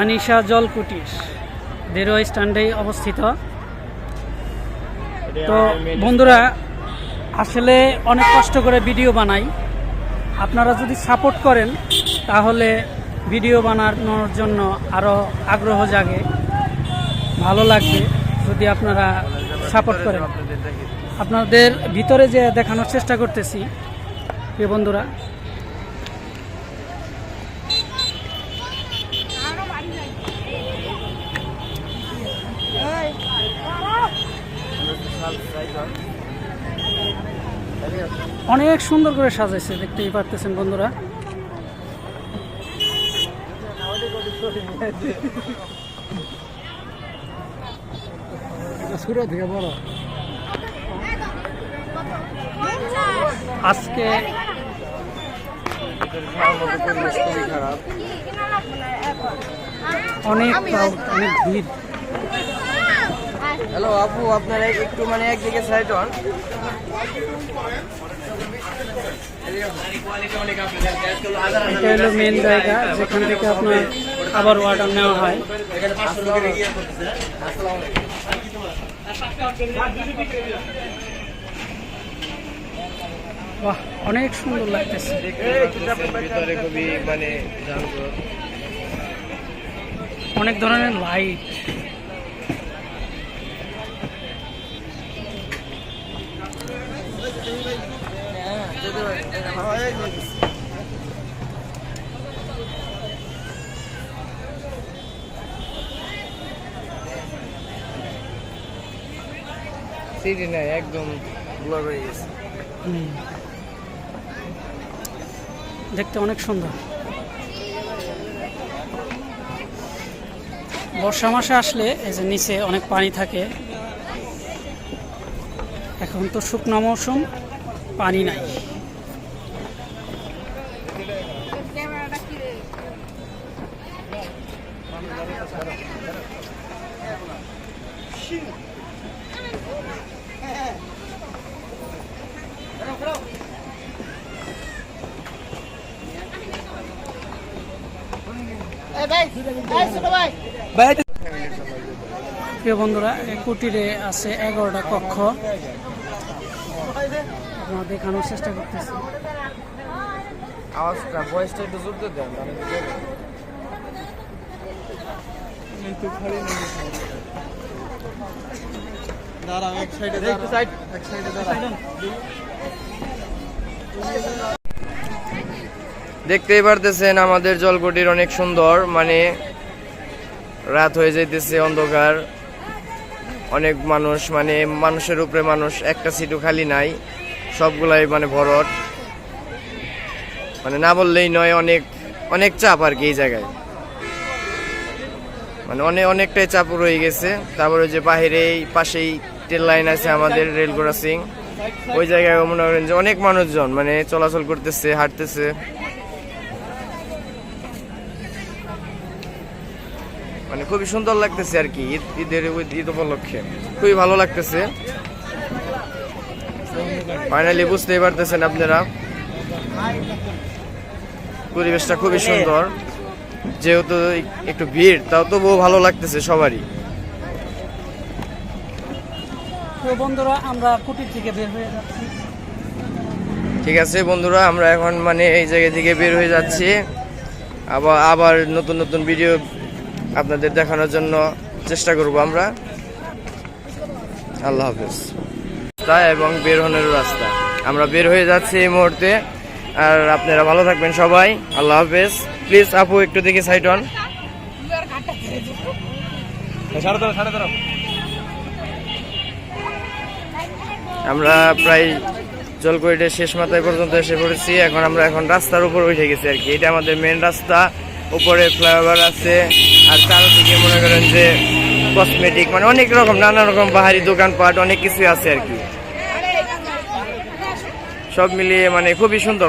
আনিশা জল কুটির বেরোয় স্ট্যান্ডেই অবস্থিত। তো বন্ধুরা, আসলে অনেক কষ্ট করে ভিডিও বানাই। আপনারা যদি সাপোর্ট করেন, তাহলে ভিডিও বানানোর জন্য আরও আগ্রহ জাগে। ভালো লাগবে যদি আপনারা সাপোর্ট করেন। আপনাদের ভিতরে যে দেখানোর চেষ্টা করতেছি, প্রিয় বন্ধুরা অনেক সুন্দর করে সাজাইছে দেখতেই পারতেছেন বন্ধুরা। আজকে অনেক অনেক ভিড়। হ্যালো আপু আপনারা একটু মানে একদিকে সাইড হন এটা হলো মেন জায়গা, যেখান থেকে আপনার খাবার অর্ডার নেওয়া হয়। বাহ, অনেক সুন্দর লাগতেছে। অনেক ধরনের লাইট সিটি নাই একদম ব্লর হয়ে দেখতে অনেক সুন্দর। বর্ষা মাসে আসলে এই যে নিচে অনেক পানি থাকে এখন তো শুকনো মৌসুম পানি নাই। প্রিয় বন্ধুরা কুটিরে আছে এগারোটা কক্ষ। আপনারা দেখানোর চেষ্টা করতেছি। আওয়াজটা ভয়েসটা একটু জোরতে দেন দাঁড়াও এক সাইডে এক সাইডে দাঁড়াও দেখতেই পারতেছেন আমাদের জলকুটির অনেক সুন্দর মানে রাত হয়ে যাইতেছে অন্ধকার। অনেক মানুষ মানে মানুষের উপরে মানুষ একটা সিটও খালি নাই, সবগুলাই মানে ভরট। মানে না বললেই নয়, অনেক অনেক চাপ আর কি এই জায়গায়। মানে অনেক অনেকটাই চাপ রয়ে গেছে। তারপরে যে বাহিরে পাশেই ট্রেন লাইন আছে আমাদের, রেল ক্রসিং। ওই জায়গায় মনে করেন যে অনেক মানুষজন মানে চলাচল করতেছে, হাঁটতেছে। মানে খুবই সুন্দর লাগতেছে আর কি ঈদ ঈদের ঈদ উপলক্ষে। খুবই ভালো লাগতেছে। ফাইনালি বুঝতেই পারতেছেন আপনারা। পরিবেশটা খুবই সুন্দর। যেহেতু একটু ভিড় তাও তো বহু ভালো লাগতেছে সবারই। তো বন্ধুরা আমরা কুটির থেকে বের হয়ে যাচ্ছি। ঠিক আছে বন্ধুরা আমরা এখন মানে এই জায়গা থেকে বের হয়ে যাচ্ছি। আবার আবার নতুন নতুন ভিডিও আপনাদের দেখানোর জন্য চেষ্টা করব আমরা। আল্লাহ হাফেজ। রাস্তা এবং বের হনের রাস্তা। আমরা বের হয়ে যাচ্ছি এই মুহূর্তে। আর আপনারা ভালো থাকবেন সবাই। আল্লাহ হাফেজ। প্লিজ আপু একটু দেখে সাইড অন আমরা প্রায় জলকইটের শেষ মাথায় পর্যন্ত এসে পড়েছি। এখন আমরা এখন রাস্তার উপর উঠে গেছি আর কি। এটা আমাদের মেন রাস্তা। উপরে ফ্লাইওভার আছে। আর থেকে মনে করেন যে কসমেটিক মানে অনেক রকম, নানা রকম বাহারি দোকানপাট, অনেক কিছু আছে আর কি। সব মিলিয়ে মানে খুবই সুন্দর।